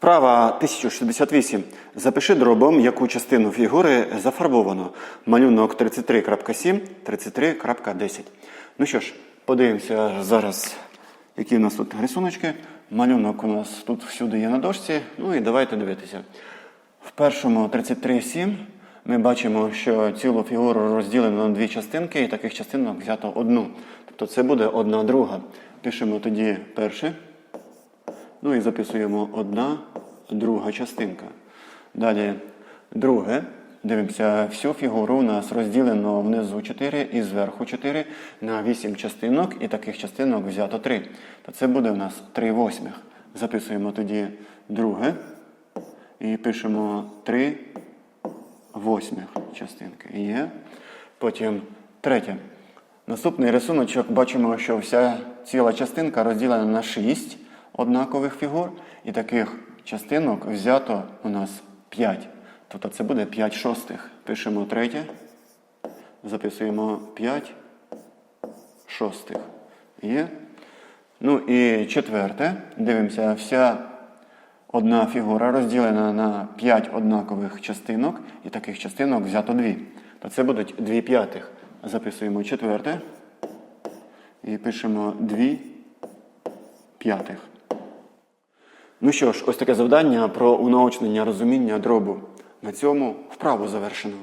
Вправа 1068. Запиши дробом, яку частину фігури зафарбовано. Малюнок 33.7, 33.10. Ну що ж, подивимося зараз, які у нас тут рисуночки. Малюнок у нас тут всюди є на дошці. Ну і давайте дивитися. В першому 33.7 ми бачимо, що цілу фігуру розділено на дві частинки, і таких частинок взято одну. Тобто це буде одна друга. Пишемо тоді перше. Ну і записуємо одна друга частинка. Далі друге. Дивимося, всю фігуру у нас розділено внизу 4 і зверху 4 на 8 частинок, і таких частинок взято 3. То це буде у нас 3 восьмих. Записуємо тоді друге і пишемо 3 восьмих частинки. Є. Потім третє. Наступний рисуночок бачимо, що вся ціла частинка розділена на 6 однакових фігур, і таких частинок взято у нас 5. Тобто це буде 5 шостих. Пишемо третє, записуємо 5 шостих. Є. Ну і четверте. Дивимося, вся одна фігура розділена на 5 однакових частинок, і таких частинок взято 2. То це будуть 2 п'ятих. Записуємо четверте і пишемо 2 п'ятих. Ну що ж, ось таке завдання про унаочнення розуміння дробу. На цьому вправу завершено.